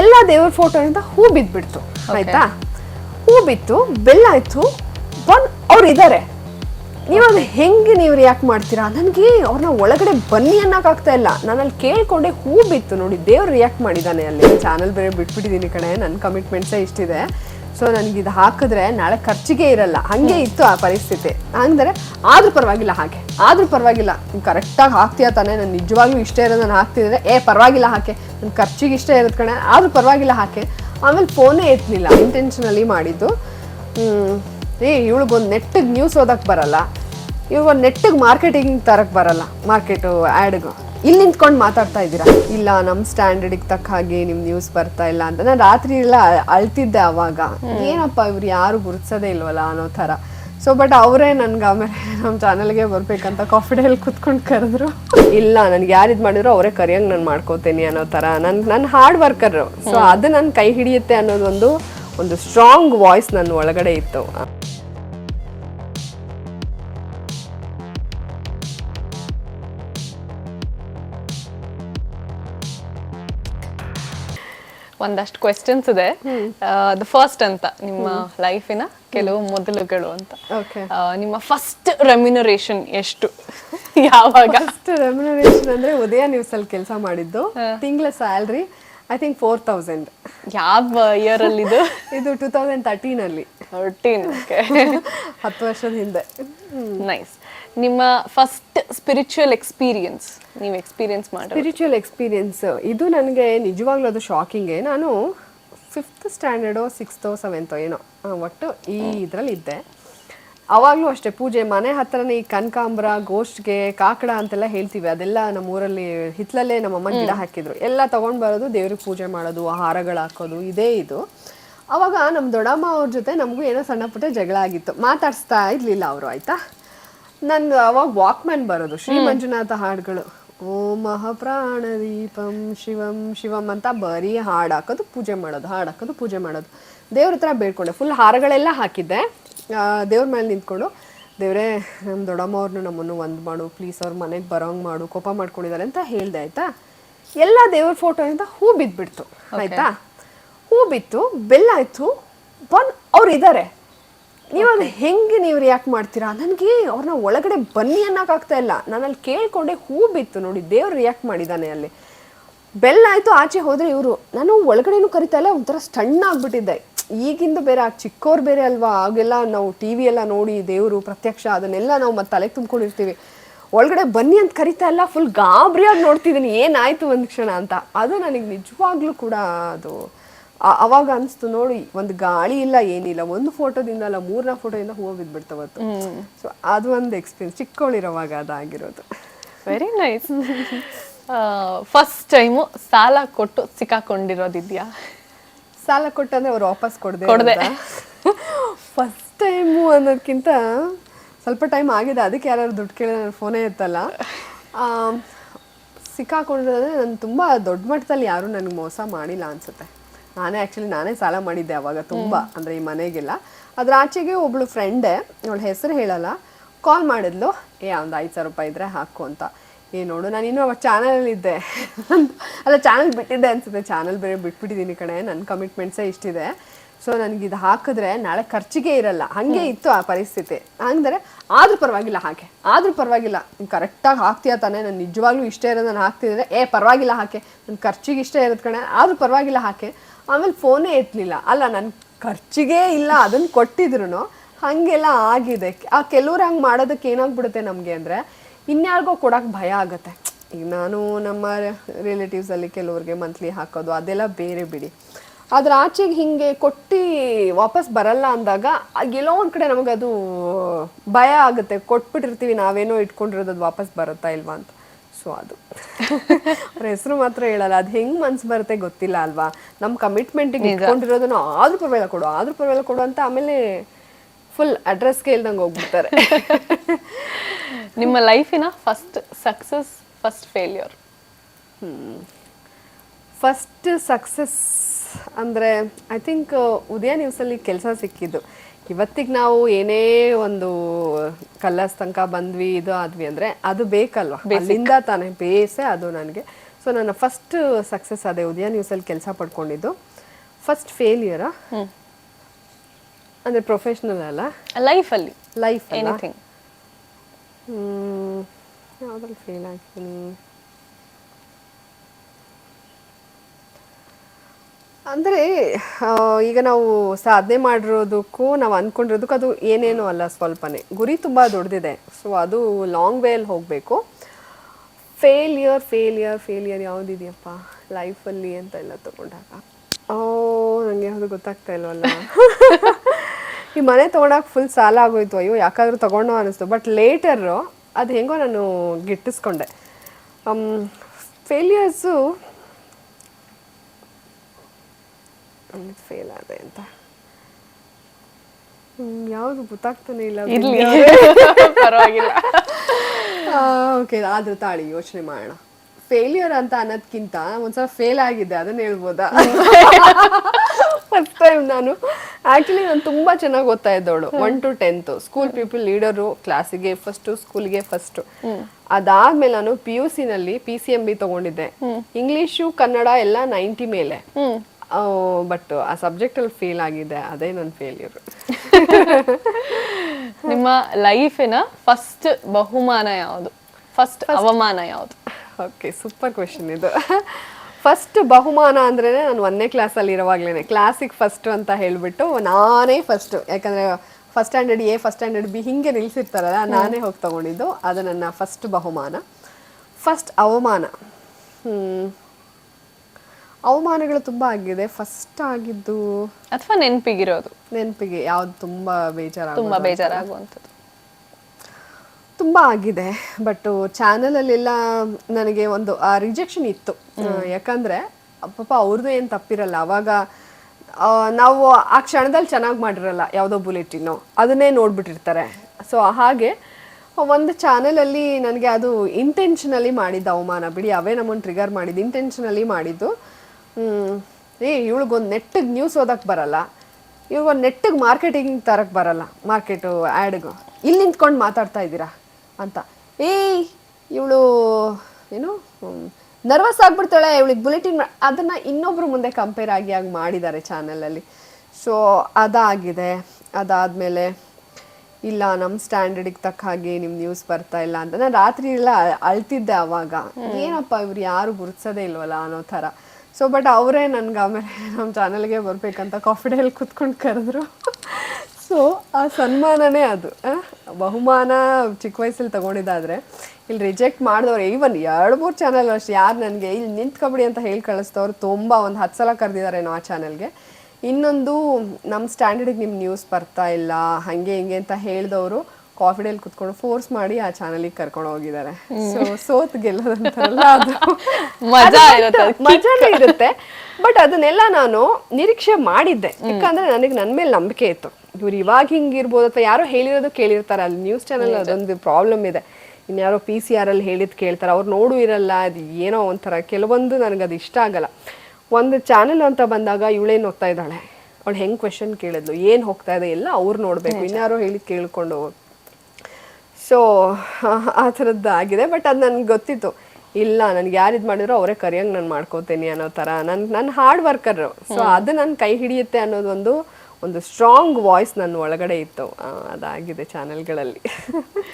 ಎಲ್ಲ ದೇವ್ರ ಫೋಟೋಯಿಂದ ಹೂ ಬಿದ್ಬಿಡ್ತು ಆಯ್ತಾ? ಹೂ ಬಿತ್ತು ಬೆಲ್ಲಾಯ್ತು ಬಂದ್ ಅವ್ರು ಇದ್ದಾರೆ ನೀವು ಅದು ಹೆಂಗೆ ನೀವು ರಿಯಾಕ್ಟ್ ಮಾಡ್ತೀರಾ? ನನಗೆ ಅವ್ರನ್ನ ಒಳಗಡೆ ಬನ್ನಿ ಅನ್ನೋಕ್ಕಾಗ್ತಾ ಇಲ್ಲ. ನಾನು ಅಲ್ಲಿ ಕೇಳ್ಕೊಂಡೆ ಹೂ ಬಿತ್ತು ನೋಡಿ ದೇವ್ರು ರಿಯಾಕ್ಟ್ ಮಾಡಿದ್ದಾನೆ ಅಲ್ಲಿ. ಚಾನಲ್ ಬೇರೆ ಬಿಟ್ಬಿಟ್ಟಿದ್ದೀನಿ ಕಣೆ ನನ್ನ ಕಮಿಟ್ಮೆಂಟ್ಸೇ ಇಷ್ಟಿದೆ. ಸೊ ನನಗೆ ಇದು ಹಾಕಿದ್ರೆ ನಾಳೆ ಖರ್ಚಿಗೆ ಇರಲ್ಲ. ಹಾಗೆ ಇತ್ತು ಆ ಪರಿಸ್ಥಿತಿ. ಅಂದರೆ ಆದ್ರೂ ಪರವಾಗಿಲ್ಲ ಹಾಗೆ. ಆದ್ರೂ ಪರವಾಗಿಲ್ಲ. ನೀನು ಕರೆಕ್ಟಾಗಿ ಹಾಕ್ತೀಯ ತಾನೆ? ನಾನು ನಿಜವಾಗ್ಲೂ ಇಷ್ಟ ಇರೋದು ನಾನು ಹಾಕ್ತಿದ್ರೆ, ಏ, ಪರವಾಗಿಲ್ಲ ಹಾಕೆ ನನ್ನ ಖರ್ಚಿಗೆ ಇಷ್ಟ ಇರೋದು ಕಣೆ. ಆದ್ರೂ ಪರವಾಗಿಲ್ಲ ಹಾಕೆ ಆಮೇಲೆ ಫೋನೇ ಎತ್ತಲಿಲ್ಲ ಇಂಟೆನ್ಷನಲಿ ಮಾಡಿದ್ದು. ಏ ಇವಳಿಗೊಂದು ನೆಟ್ಟಿಗೆ ನ್ಯೂಸ್ ಓದಕ್ಕೆ ಬರಲ್ಲ. ಇವಾಗ ನೆಟ್ಟಿಗೆ ಮಾರ್ಕೆಟಿಂಗ್ ತರಕ್ಕೆ ಬರಲ್ಲ. ಮಾರ್ಕೆಟು ಆ್ಯಡ್ಗು ಇಲ್ಲಿ ನಿಂತ್ಕೊಂಡು ಮಾತಾಡ್ತಾ ಇದ್ದೀರಾ? ಇಲ್ಲ ನಮ್ಮ ಸ್ಟ್ಯಾಂಡರ್ಡಿಗೆ ತಕ್ಕ ಹಾಗೆ ನಿಮ್ ನ್ಯೂಸ್ ಬರ್ತಾ ಇಲ್ಲ ಅಂತ. ನಾನು ರಾತ್ರಿ ಎಲ್ಲ ಅಳ್ತಿದ್ದೆ ಅವಾಗ. ಏನಪ್ಪ ಇವ್ರು ಯಾರು ಗುರುತಿಸೋದೇ ಇಲ್ವಲ್ಲ ಅನ್ನೋ ಥರ. ಸೊ ಬಟ್ ಅವರೇ ನನ್ಗೆ ಆಮೇಲೆ ನಮ್ಮ ಚಾನಲ್ಗೆ ಬರ್ಬೇಕಂತ ಡೇಲಿ ಕುತ್ಕೊಂಡು ಕರೆದ್ರು. ಇಲ್ಲ ನನಗೆ ಯಾರು ಇದು ಮಾಡಿದ್ರು ಅವರೇ ಕರಿಯಂಗೆ ನಾನು ಮಾಡ್ಕೋತೀನಿ ಅನ್ನೋ ಥರ. ನನ್ನ ನನ್ನ ಹಾರ್ಡ್ ವರ್ಕರ್ ಸೊ ಅದು ನನ್ನ ಕೈ ಹಿಡಿಯುತ್ತೆ ಅನ್ನೋದೊಂದು ಒಂದು ಸ್ಟ್ರಾಂಗ್ ವಾಯ್ಸ್ ನನ್ನ ಒಳಗಡೆ ಇತ್ತು. ಒಂದಷ್ಟು ಕ್ವೆಶನ್ಸ್ ಇದೆ. ದ ಫಸ್ಟ್ ಅಂತ ನಿಮ್ಮ ಲೈಫಿನ ಕೆಲವು ಮೊದಲುಗಳು ಅಂತ. ನಿಮ್ಮ ಫಸ್ಟ್ ರೆಮ್ಯುನರೇಷನ್ ಎಷ್ಟು? ಯಾವಾಗ? ಫಸ್ಟ್ ರೆಮ್ಯುನರೇಷನ್ ಅಂದ್ರೆ ಉದಯ ನ್ಯೂಸ್ ಅಲ್ಲಿ ಕೆಲಸ ಮಾಡಿದ್ದು ತಿಂಗಳ salary I think four thousand ಯಾವ ಇಯರ್ ಅಲ್ಲಿ ಇದು? ಇದು ಟೂ ತೌಸಂಡ್ ತರ್ಟೀನ್ ಅಲ್ಲಿ. ತರ್ಟೀನ್ ಹತ್ತು ವರ್ಷದ ಹಿಂದೆ. ನೈಸ್ ನಿಮ್ಮ ಫಸ್ಟ್ ಸ್ಪಿರಿಚುವಲ್ ಎಕ್ಸ್ಪೀರಿಯನ್ಸ್ ನೀವು ಎಕ್ಸ್ಪೀರಿಯನ್ಸ್ ಮಾಡಿ ಸ್ಪಿರಿಚುವಲ್ ಎಕ್ಸ್ಪೀರಿಯನ್ಸ್ ಇದು ನನಗೆ ನಿಜವಾಗ್ಲೂ ಅದು ಶಾಕಿಂಗೇ ನಾನು ಫಿಫ್ತ್ ಸ್ಟ್ಯಾಂಡರ್ಡೋ ಸಿಕ್ಸ್ತೋ ಸೆವೆಂತೋ ಏನೋ ಒಟ್ಟು ಈ ಇದರಲ್ಲಿ ಇದ್ದೆ. ಅವಾಗಲೂ ಅಷ್ಟೇ ಪೂಜೆ ಮನೆ ಹತ್ರನೇ ಈ ಕನಕಾಂಬ್ರ ಗೋಷ್ಟ್ಗೆ ಕಾಕಡ ಅಂತೆಲ್ಲ ಹೇಳ್ತೀವಿ. ಅದೆಲ್ಲ ನಮ್ಮ ಊರಲ್ಲಿ ಹಿತ್ಲಲ್ಲೇ ನಮ್ಮಮ್ಮ ಗಿಡ ಹಾಕಿದ್ರು. ಎಲ್ಲ ತೊಗೊಂಡು ಬರೋದು ದೇವ್ರಿಗೆ ಪೂಜೆ ಮಾಡೋದು ಹಾರಗಳು ಹಾಕೋದು ಇದೇ ಇದು. ಅವಾಗ ನಮ್ಮ ದೊಡ್ಡಮ್ಮ ಅವ್ರ ಜೊತೆ ನಮಗೂ ಏನೋ ಸಣ್ಣ ಪುಟ್ಟ ಜಗಳ ಆಗಿತ್ತು. ಮಾತಾಡಿಸ್ತಾ ಇರ್ಲಿಲ್ಲ ಅವರು ಆಯ್ತಾ? ನಂದು ಅವಾಗ ವಾಕ್ಮ್ಯಾನ್ ಬರೋದು ಶ್ರೀ ಮಂಜುನಾಥ ಹಾಡುಗಳು. ಓ ಮಹಾಪ್ರಾಣ ದೀಪಂ ಶಿವಂ ಶಿವಂ ಅಂತ ಬರೀ ಹಾಡು ಹಾಕೋದು ಪೂಜೆ ಮಾಡೋದು ಹಾಡು ಹಾಕೋದು ಪೂಜೆ ಮಾಡೋದು. ದೇವ್ರ ಹತ್ರ ಬೇಡ್ಕೊಂಡೆ. ಫುಲ್ ಹಾರಗಳೆಲ್ಲ ಹಾಕಿದ್ದೆ. ದೇವ್ರ ಮೇಲೆ ನಿಂತ್ಕೊಂಡು ದೇವರೇ ನಮ್ಮ ದೊಡ್ಡಮ್ಮ ಅವ್ರನ್ನ ನಮ್ಮನ್ನು ಒಂದು ಮಾಡು ಪ್ಲೀಸ್ ಅವ್ರ ಮನೆಗೆ ಬರೋಂಗೆ ಮಾಡು ಕೋಪ ಮಾಡ್ಕೊಂಡಿದ್ದಾರೆ ಅಂತ ಹೇಳ್ದೆ ಆಯ್ತಾ? ಎಲ್ಲ ದೇವ್ರ ಫೋಟೋಯಿಂದ ಹೂ ಬಿದ್ಬಿಡ್ತು ಆಯ್ತಾ? ಹೂ ಬಿತ್ತು ಆಯಿತು ಬಂದ್ ಅವ್ರು ಇದ್ದಾರೆ ನೀವು ಹೆಂಗೆ ನೀವು ರಿಯಾಕ್ಟ್ ಮಾಡ್ತೀರಾ? ನನಗೆ ಅವ್ರನ್ನ ಒಳಗಡೆ ಬನ್ನಿ ಅನ್ನೋಕ್ಕಾಗ್ತಾ ಇಲ್ಲ. ನಾನಲ್ಲಿ ಕೇಳಿಕೊಂಡೆ ಹೂ ಬಿತ್ತು ನೋಡಿ, ದೇವ್ರು ರಿಯಾಕ್ಟ್ ಮಾಡಿದ್ದಾನೆ ಅಲ್ಲಿ. ಬೆಲ್ಲ ಆಯಿತು, ಆಚೆ ಹೋದರೆ ಇವರು, ನಾನು ಒಳಗಡೆನೂ ಕರಿತಾ ಇಲ್ಲ, ಒಂಥರ ಸ್ಟಣ್ಣ ಆಗಿಬಿಟ್ಟಿದ್ದೆ. ಈಗಿಂದ ಬೇರೆ ಆ ಚಿಕ್ಕವ್ರು ಬೇರೆ ಅಲ್ವಾ? ಆಗೆಲ್ಲ ನಾವು ಟಿ ವಿ ಎಲ್ಲ ನೋಡಿ, ದೇವರು, ಪ್ರತ್ಯಕ್ಷ, ಅದನ್ನೆಲ್ಲ ನಾವು ಮತ್ತೆ ತಲೆಗೆ ತುಂಬ್ಕೊಂಡಿರ್ತೀವಿ. ಒಳಗಡೆ ಬನ್ನಿ ಅಂತ ಕರಿತಾ ಇಲ್ಲ ಫುಲ್ ಗಾಬರಿಯಾಗಿ ನೋಡ್ತಿದ್ದೀನಿ ಏನಾಯಿತು ಒಂದು ಕ್ಷಣ ಅಂತ. ಅದು ನನಗೆ ನಿಜವಾಗ್ಲೂ ಕೂಡ ಅದು ಅವಾಗ ಅನಿಸ್ತು ನೋಡಿ ಒಂದು ಗಾಳಿ ಇಲ್ಲ ಏನಿಲ್ಲ ಒಂದು ಫೋಟೋದಿಂದ ಅಲ್ಲ ಮೂರ್ನಾಲ್ಕು ಫೋಟೋದಿಂದ ಹೂವು ಬಿದ್ಬಿಡ್ತಾವತ್ತು ಸೊ ಅದು ಒಂದು ಎಕ್ಸ್ಪೀರಿಯನ್ಸ್ ಚಿಕ್ಕವಳಿರೋವಾಗ ಅದಾಗಿರೋದು. ವೆರಿ ನೈಸ್ ಫಸ್ಟ್ ಟೈಮು ಸಾಲ ಕೊಟ್ಟು ಸಿಕ್ಕಾಕೊಂಡಿರೋದಿದ್ಯಾ? ಸಾಲ ಕೊಟ್ಟಂದ್ರೆ ಅವ್ರು ವಾಪಸ್ ಕೊಡದೆ ಕೊಡದೆ. ಫಸ್ಟ್ ಟೈಮು ಅನ್ನೋದಕ್ಕಿಂತ ಸ್ವಲ್ಪ ಟೈಮ್ ಆಗಿದೆ. ಅದಕ್ಕೆ ಯಾರು ದುಡ್ಡು ಕೇಳಿದ್ರೆ ನನ್ನ ಫೋನೇ ಇತ್ತಲ್ಲ ಸಿಕ್ಕಾಕೊಂಡ್ರೆ ಸಿಕ್ಕಾಕೊಂಡಿರೋದ್ರೆ ನಾನು ತುಂಬ ದೊಡ್ಡ ಮಟ್ಟದಲ್ಲಿ ಯಾರೂ ನನಗೆ ಮೋಸ ಮಾಡಿಲ್ಲ ಅನ್ಸುತ್ತೆ. ನಾನೇ ಆ್ಯಕ್ಚುಲಿ ನಾನೇ ಸಾಲ ಮಾಡಿದ್ದೆ ಅವಾಗ ತುಂಬ ಅಂದರೆ ಈ ಮನೆಗೆಲ್ಲ. ಅದ್ರ ಆಚೆಗೆ ಒಬ್ಳು ಫ್ರೆಂಡೇ ಅವಳ ಹೆಸರು ಹೇಳಲ್ಲ ಕಾಲ್ ಮಾಡಿದ್ಲು. ಏ ಒಂದು ಐದು ಸಾವಿರ ರೂಪಾಯಿ ಇದ್ರೆ ಹಾಕು ಅಂತ. ಏ ನೋಡು ನಾನು ಇನ್ನೂ ಅವಾಗ ಚಾನಲಲ್ಲಿ ಇದ್ದೆ. ಅಲ್ಲ ಚಾನಲ್ ಬಿಟ್ಟಿದ್ದೆ ಅನ್ಸುತ್ತೆ. ಚಾನಲ್ ಬೇರೆ ಬಿಟ್ಬಿಟ್ಟಿದ್ದೀನಿ ಕಣೆ. ನನ್ನ ಕಮಿಟ್ಮೆಂಟ್ಸೇ ಇಷ್ಟಿದೆ. ಸೊ ನನಗೆ ಇದು ಹಾಕಿದ್ರೆ ನಾಳೆ ಖರ್ಚಿಗೆ ಇರಲ್ಲ. ಹಾಗೆ ಇತ್ತು ಆ ಪರಿಸ್ಥಿತಿ. ಹಂಗಂದರೆ ಆದರೂ ಪರವಾಗಿಲ್ಲ ಹಾಕೆ ಆದರೂ ಪರವಾಗಿಲ್ಲ. ನೀನು ಕರೆಕ್ಟಾಗಿ ಹಾಕ್ತೀಯ ತಾನೆ? ನಾನು ನಿಜವಾಗ್ಲೂ ಇಷ್ಟೇ ಇರೋದು ನಾನು ಹಾಕ್ತಿದ್ರೆ. ಏ ಪರವಾಗಿಲ್ಲ ಹಾಕೆ ನನ್ನ ಖರ್ಚಿಗೆ ಇಷ್ಟೇ ಇರೋದು ಕಣೆ. ಆದರೂ ಪರವಾಗಿಲ್ಲ ಹಾಕೆ ಆಮೇಲೆ ಫೋನೇ ಎತ್ತಲಿಲ್ಲ ಅಲ್ಲ ನನ್ನ ಖರ್ಚಿಗೆ ಇಲ್ಲ ಅದನ್ನು ಕೊಟ್ಟಿದ್ರು ಹಾಗೆಲ್ಲ ಆಗಿದೆ. ಆ ಕೆಲವ್ರು ಹಂಗೆ ಮಾಡೋದಕ್ಕೆ ಏನಾಗ್ಬಿಡುತ್ತೆ ನಮಗೆ ಅಂದರೆ ಇನ್ಯಾರಿಗೋ ಕೊಡೋಕೆ ಭಯ ಆಗುತ್ತೆ. ಈಗ ನಾನು ನಮ್ಮ ರಿಲೇಟಿವ್ಸಲ್ಲಿ ಕೆಲವ್ರಿಗೆ ಮಂತ್ಲಿ ಹಾಕೋದು, ಅದೆಲ್ಲ ಬೇರೆ ಬಿಡಿ. ಆದ್ರೆ ಆಚೆಗೆ ಹಿಂಗೆ ಕೊಟ್ಟು ವಾಪಸ್ ಬರಲ್ಲ ಅಂದಾಗ ಎಲ್ಲೋ ಒಂದು ಕಡೆ ನಮಗದು ಭಯ ಆಗುತ್ತೆ. ಕೊಟ್ಬಿಟ್ಟಿರ್ತೀವಿ, ನಾವೇನೋ ಇಟ್ಕೊಂಡಿರೋದು ಅದು ವಾಪಸ್ ಬರುತ್ತಾ ಇಲ್ವಾ ಅಂತ. ಸೊ ಅದು. ಅವ್ರ ಹೆಸರು ಮಾತ್ರ ಹೇಳಲ್ಲ ಅದು ಹೆಂಗ್ ಮನ್ಸು ಬರುತ್ತೆ ಗೊತ್ತಿಲ್ಲ ಅಲ್ವಾ? ನಮ್ಮ ಕಮಿಟ್ಮೆಂಟಿಗೆ ಇಟ್ಕೊಂಡಿರೋದನ್ನ ಆದ್ರೂ ಪರವಾಗಿಲ್ಲ ಕೊಡು ಆದ್ರೂ ಪರವಾಗಿಲ್ಲ ಕೊಡು ಅಂತ ಆಮೇಲೆ ಫುಲ್ ಅಡ್ರೆಸ್ ಇಲ್ದಂಗೆ ಹೋಗ್ಬಿಡ್ತಾರೆ. ನಿಮ್ಮ ಲೈಫಿನ first success first failure first success ಅಂದರೆ ಐ ಥಿಂಕ್ ಉದಯ ನ್ಯೂಸಲ್ಲಿ ಕೆಲಸ ಸಿಕ್ಕಿದ್ದು. ಇವತ್ತಿಗೆ ನಾವು ಏನೇ ಒಂದು ಕಲ್ಲಸ್ ತನಕ ಬಂದ್ವಿ ಇದು ಆದ್ವಿ ಅಂದರೆ ಅದು ಬೇಕಲ್ವಾ? ಅಲ್ಲಿಂದ ತಾನೇ ಬೇಸೆ ಅದು ನನಗೆ. ಸೊ ನನ್ನ ಫಸ್ಟ್ ಸಕ್ಸಸ್ ಅದೇ ಉದಯ ನ್ಯೂಸಲ್ಲಿ ಕೆಲಸ ಪಡ್ಕೊಂಡಿದ್ದು. ಫಸ್ಟ್ ಫೇಲಿಯರಾ ಅಂದರೆ ಪ್ರೊಫೆಷ್ನಲ್ ಅಲ್ಲ? ಲೈಫಲ್ಲಿ ಲೈಫ್ ಎನಿಥಿಂಗ್ ಯಾವುದ್ರಲ್ಲಿ ಫೇಲ್ ಆಗ್ತೀನಿ ಅಂದರೆ ಈಗ ನಾವು ಸಾಧನೆ ಮಾಡಿರೋದಕ್ಕೂ ನಾವು ಅಂದ್ಕೊಂಡಿರೋದಕ್ಕೂ ಅದು ಏನೇನು ಅಲ್ಲ ಸ್ವಲ್ಪನೇ. ಗುರಿ ತುಂಬ ದೊಡ್ಡದಿದೆ ಸೊ ಅದು ಲಾಂಗ್ ವೇಯಲ್ಲಿ ಹೋಗಬೇಕು. ಫೇಲಿಯರ್ ಫೇಲಿಯರ್ ಫೇಲಿಯರ್ ಯಾವುದಿದೆಯಪ್ಪ? ಲೈಫಲ್ಲಿ ಅಂತ ಎಲ್ಲ ತಗೊಂಡಾಗ. ಓ ನನಗೆ ಯಾವುದು ಗೊತ್ತಾಗ್ತಾ ಇಲ್ವಲ್ಲ? ಈ ಮನೆ ತೊಗೊಂಡಾಗ ಫುಲ್ ಸಾಲ ಆಗೋಯ್ತು. ಅಯ್ಯೋ, ಯಾಕಾದ್ರೂ ತಗೊಂಡೋ ಅನ್ನಿಸ್ತು. ಬಟ್ ಲೇಟರು ಅದು ಹೆಂಗೋ ನಾನು ಗಿಟ್ಟಿಸ್ಕೊಂಡೆ. ಫೇಲಿಯರ್ಸು ಫೇಲ್ ಆದೆ ಅಂತ. ಯಾವುದು ಗೊತ್ತಾಗ್ತಾನೆ ಇಲ್ಲ ಇರ್ಲಿ. ಪರವಾಗಿಲ್ಲ. ಓಕೆ ಆದ್ರೆ ತಾಳಿ ಯೋಚನೆ ಮಾಡೋಣ. ಫೇಲಿಯರ್ ಅಂತ ಅನ್ನೋದ್ಕಿಂತ ಒಂದ್ಸಲ ಫೇಲ್ ಆಗಿದೆ ಅದನ್ನ ಹೇಳ್ಬೋದಾ? ಫಸ್ಟ್ ಟೈಮ್ ನಾನು. ಆಕ್ಚುಲಿ ನಾನು ತುಂಬಾ ಚೆನ್ನಾಗಿ ಓದ್ತಾ ಇದ್ದವಳು. One to tenth school people leader ಕ್ಲಾಸಿಗೆ ಫಸ್ಟ್ ಸ್ಕೂಲ್ಗೆ ಫಸ್ಟ್ ಅದಾದ್ಮೇಲೆ ನಾನು ಪಿ ಯು ಸಿ ನಲ್ಲಿ ಪಿ ಸಿ ಎಂ ಬಿ ತಗೊಂಡಿದ್ದೆ. ಇಂಗ್ಲಿಷು ಕನ್ನಡ ಎಲ್ಲ ನೈಂಟಿ ಮೇಲೆ. ಬಟ್ ಆ ಸಬ್ಜೆಕ್ಟ್ ಅಲ್ಲಿ ಫೇಲ್ ಆಗಿದೆ ಅದೇ ನನ್ನ ಫೇಲ್ಯೂರ್ ನಿಮ್ಮ ಲೈಫಿನ ಫಸ್ಟ್ ಬಹುಮಾನ ಯಾವುದು? ಫಸ್ಟ್ ಅವಮಾನ ಯಾವುದು? ಓಕೆ ಸೂಪರ್ ಕ್ವೆಶನ್ ಇದು. ಫಸ್ಟ್ ಬಹುಮಾನ ಅಂದ್ರೆ ನಾನು ಒಂದನೇ ಕ್ಲಾಸಲ್ಲಿ ಇರುವಾಗಲೇ ಕ್ಲಾಸಿಗೆ ಫಸ್ಟ್ ಅಂತ ಹೇಳ್ಬಿಟ್ಟು ನಾನೇ ಫಸ್ಟ್ ಯಾಕಂದ್ರೆ first standard A first standard B ಹಿಂಗೆ ನಿಲ್ಸಿರ್ತಾರಲ್ಲ ನಾನೇ ಹೋಗಿ ತಗೊಂಡಿದ್ದು. ಅದು ನನ್ನ ಫಸ್ಟ್ ಬಹುಮಾನ. ಫಸ್ಟ್ ಅವಮಾನ. ಹ್ಮ್. ಅವಮಾನಗಳು ತುಂಬಾ ಆಗಿದೆ. ಫಸ್ಟ್ ಆಗಿದ್ದು ಅಥವಾ ನೆನಪಿಗಿರೋದು. ನೆನಪಿಗೆ ಯಾವ್ದು ತುಂಬಾ ಬೇಜಾರ ತುಂಬಾ ಬೇಜಾರಾಗುವಂಥದ್ದು. ತುಂಬಾ ಆಗಿದೆ. ಬಟ್ ಚಾನಲಲ್ಲೆಲ್ಲ ನನಗೆ ಒಂದು ಆ ರಿಜೆಕ್ಷನ್ ಇತ್ತು. ಯಾಕಂದ್ರೆ ಪಾಪ ಅವ್ರದ್ದು ಏನು ತಪ್ಪಿರಲ್ಲ. ಅವಾಗ ಆ, ನಾವು ಆ ಕ್ಷಣದಲ್ಲಿ ಚೆನ್ನಾಗಿ ಮಾಡಿರಲ್ಲ ಯಾವುದೋ ಬುಲೆಟಿನ್ ಅದನ್ನೇ ನೋಡ್ಬಿಟ್ಟಿರ್ತಾರೆ. ಸೊ ಹಾಗೆ ಒಂದು ಚಾನಲಲ್ಲಿ ನನಗೆ ಅದು ಇಂಟೆನ್ಷನಲಿ ಮಾಡಿದ್ದು ಅವಮಾನ. ಬಿಡಿ ಅವೇ ನಮ್ಮನ್ನು ಟ್ರಿಗರ್ ಮಾಡಿದ್ದು. ಇಂಟೆನ್ಷನಲಿ ಮಾಡಿದ್ದು. ಏ ಇವಳಿಗೊಂದು ನೆಟ್ಟಿಗೆ ನ್ಯೂಸ್ ಓದಕ್ಕೆ ಬರಲ್ಲ. ಇವಾಗ ನೆಟ್ಟಿಗೆ ಮಾರ್ಕೆಟಿಂಗ್ ತರಕ್ಕೆ ಬರಲ್ಲ ಮಾರ್ಕೆಟು ಆ್ಯಡ್ಗು ಇಲ್ಲಿ ನಿಂತ್ಕೊಂಡು ಮಾತಾಡ್ತಾ ಇದ್ದೀರಾ ಅಂತ. ಏಯ್ ಇವಳು ಏನು ನರ್ವಸ್ ಆಗ್ಬಿಡ್ತಾಳೆ ಇವಳಿಗೆ ಬುಲೆಟಿನ್ ಅದನ್ನ ಇನ್ನೊಬ್ರು ಮುಂದೆ ಕಂಪೇರ್ ಆಗಿ ಆಗಿ ಮಾಡಿದ್ದಾರೆ ಚಾನಲಲ್ಲಿ ಸೊ ಅದಾಗಿದೆ. ಅದಾದಮೇಲೆ ಇಲ್ಲ ನಮ್ಮ ಸ್ಟ್ಯಾಂಡರ್ಡಿಗೆ ತಕ್ಕ ಹಾಗೆ ನಿಮ್ಮ ನ್ಯೂಸ್ ಬರ್ತಾ ಇಲ್ಲ ಅಂತ. ನಾನು ರಾತ್ರಿ ಎಲ್ಲ ಅಳ್ತಿದ್ದೆ ಅವಾಗ. ಏನಪ್ಪ ಇವ್ರು ಯಾರು ಗುರುತಿಸೋದೇ ಇಲ್ವಲ್ಲ ಅನ್ನೋ ಥರ. ಸೊ ಬಟ್ ಅವರೇ ನನ್ಗೆ ಆಮೇಲೆ ನಮ್ಮ ಚಾನಲ್ಗೆ ಬರಬೇಕಂತ ಕಾಫಿ ಡೇಲಿ ಕುತ್ಕೊಂಡು ಕರೆದ್ರು. ಸೊ ಆ ಸನ್ಮಾನನೇ ಅದು. ಬಹುಮಾನ ಚಿಕ್ಕ ವಯಸ್ಸಲ್ಲಿ ತಗೊಂಡಿದ್ದಾದ್ರೆ ಇಲ್ಲಿ ರಿಜೆಕ್ಟ್ ಮಾಡಿದವ್ರು ಈವನ್ ಎರಡು, ಮೂರು ಚಾನಲ್ ಅಷ್ಟು ಯಾರು ನನಗೆ, ಇಲ್ಲಿ ನಿಂತ್ಕೊಬಿಡಿ ಅಂತ ಹೇಳಿ ಕಳಿಸ್ತವ್ರು ತುಂಬ ಒಂದು ಹತ್ತು ಸಲ ಕರೆದಿದ್ದಾರೇನೋ ಆ ಚಾನಲ್ಗೆ ಇನ್ನೊಂದು ನಮ್ಮ ಸ್ಟ್ಯಾಂಡರ್ಡಿಗೆ ನಿಮ್ಮ ನ್ಯೂಸ್ ಬರ್ತಾ ಇಲ್ಲ, ಹಾಗೆ, ಹಿಂಗೆ ಅಂತ ಹೇಳಿದವರು ಕಾಫಿ ಡೇಲಿ ಕುತ್ಕೊಂಡು ಫೋರ್ಸ್ ಮಾಡಿ ಆ ಚಾನಲಿಗೆ ಕರ್ಕೊಂಡು ಹೋಗಿದ್ದಾರೆ. ಸೊ ಸೋತ್ ಗೆಲ್ಲೋದಂತಾರಲ್ಲ ಅದು. ಮಜಾ ಮಜಾನೇ ಇರುತ್ತೆ. ಬಟ್ ಅದನ್ನೆಲ್ಲ ನಾನು ನಿರೀಕ್ಷೆ ಮಾಡಿದ್ದೆ. ಯಾಕಂದ್ರೆ ನನಗೆ ನನ್ನ ಮೇಲೆ ನಂಬಿಕೆ ಇತ್ತು. ಇವ್ರು ಇವಾಗ ಹಿಂಗಿರ್ಬೋದು ಅಥವಾ ಯಾರೋ ಹೇಳಿರೋದು ಕೇಳಿರ್ತಾರೆ. ಅಲ್ಲಿ ನ್ಯೂಸ್ ಚಾನಲ್ ಅದೊಂದು ಪ್ರಾಬ್ಲಮ್ ಇದೆ. ಇನ್ಯಾರೋ ಪಿ ಸಿ ಆರ್ ಅಲ್ಲಿ ಹೇಳಿದ್ ಕೇಳ್ತಾರೆ. ಅವ್ರು ನೋಡು ಇರಲ್ಲ. ಅದು ಏನೋ ಒಂಥರ. ಕೆಲವೊಂದು ನನಗೆ ಅದು ಇಷ್ಟ ಆಗಲ್ಲ. ಒಂದು ಚಾನಲ್ ಅಂತ ಬಂದಾಗ ಇವಳೇನು ಹೋಗ್ತಾ ಇದ್ದಾಳೆ? ಅವಳು ಹೆಂಗ್ ಕ್ವೆಶನ್ ಕೇಳಿದ್ಲು? ಏನು ಹೋಗ್ತಾ ಇದೆ? ಎಲ್ಲ ಅವ್ರು ನೋಡಬೇಕು. ಇನ್ಯಾರೋ ಹೇಳಿ ಕೇಳ್ಕೊಂಡು ಸೊ ಆ ಥರದ್ದಾಗಿದೆ ಬಟ್ ಅದು ನನಗೆ ಗೊತ್ತಿತ್ತು. ಇಲ್ಲ ನನಗೆ ಯಾರು ಇದು ಮಾಡಿದ್ರು ಅವರೇ ಕರಿಯಂಗೆ ನಾನು ಮಾಡ್ಕೋತೀನಿ ಅನ್ನೋ ಥರ. ನನ್ನ ನನ್ನ ಹಾರ್ಡ್ ವರ್ಕರು ಸೊ ಅದು ನನ್ನ ಕೈ ಹಿಡಿಯುತ್ತೆ ಅನ್ನೋದೊಂದು ಒಂದು ಸ್ಟ್ರಾಂಗ್ ವಾಯ್ಸ್ ನನ್ನ ಒಳಗಡೆ ಇತ್ತು. ಅದಾಗಿದೆ ಚಾನೆಲ್ಗಳಲ್ಲಿ